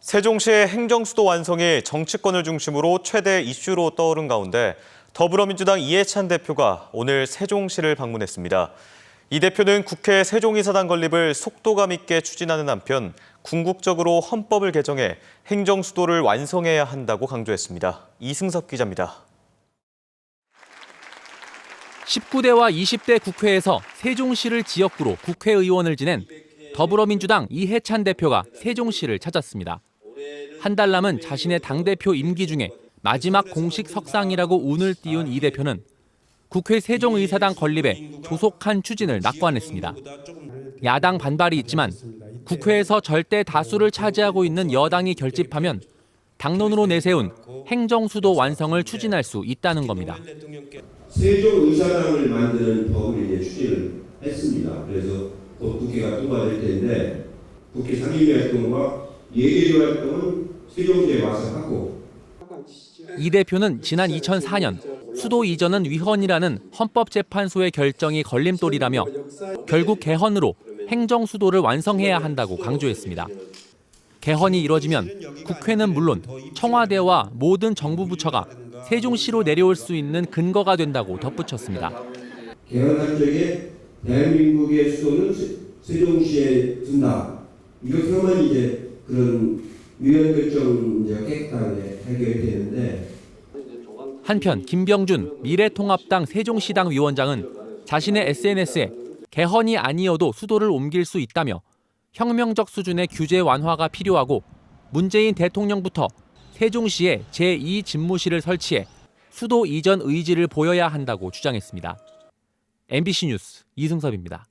세종시의 행정수도 완성이 정치권을 중심으로 최대 이슈로 떠오른 가운데 더불어민주당 이해찬 대표가 오늘 세종시를 방문했습니다. 이 대표는 국회 세종이사당 건립을 속도감 있게 추진하는 한편 궁극적으로 헌법을 개정해 행정수도를 완성해야 한다고 강조했습니다. 이승섭 기자입니다. 19대와 20대 국회에서 세종시를 지역구로 국회의원을 지낸 더불어민주당 이해찬 대표가 세종시를 찾았습니다. 한 달 남은 자신의 당대표 임기 중에 마지막 공식 석상이라고 운을 띄운 이 대표는 국회 세종의사당 건립에 조속한 추진을 낙관했습니다. 야당 반발이 있지만 국회에서 절대 다수를 차지하고 있는 여당이 결집하면 당론으로 내세운 행정수도 완성을 추진할 수 있다는 겁니다. 세종의사당을 만드는 법을 이제 추진을 했습니다. 그래서 곧 국회가 통과될 텐데 국회 상임위 활동과 예결위 활동은 세종시에 와서 하고 이 대표는 지난 2004년 수도 이전은 위헌이라는 헌법재판소의 결정이 걸림돌이라며 결국 개헌으로 행정 수도를 완성해야 한다고 강조했습니다. 개헌이 이뤄지면 국회는 물론 청와대와 모든 정부 부처가 세종시로 내려올 수 있는 근거가 된다고 덧붙였습니다. 개헌할 적에 대한민국의 수도는 세- 세종시에 둔다. 하면 이제 그런 위헌 결정 이제 깨끗하게 해결이 되는데 한편 김병준 미래통합당 세종시당 위원장은 자신의 SNS에 개헌이 아니어도 수도를 옮길 수 있다며 혁명적 수준의 규제 완화가 필요하고 문재인 대통령부터 세종시에 제2 집무실을 설치해 수도 이전 의지를 보여야 한다고 주장했습니다. MBC 뉴스 이승섭입니다.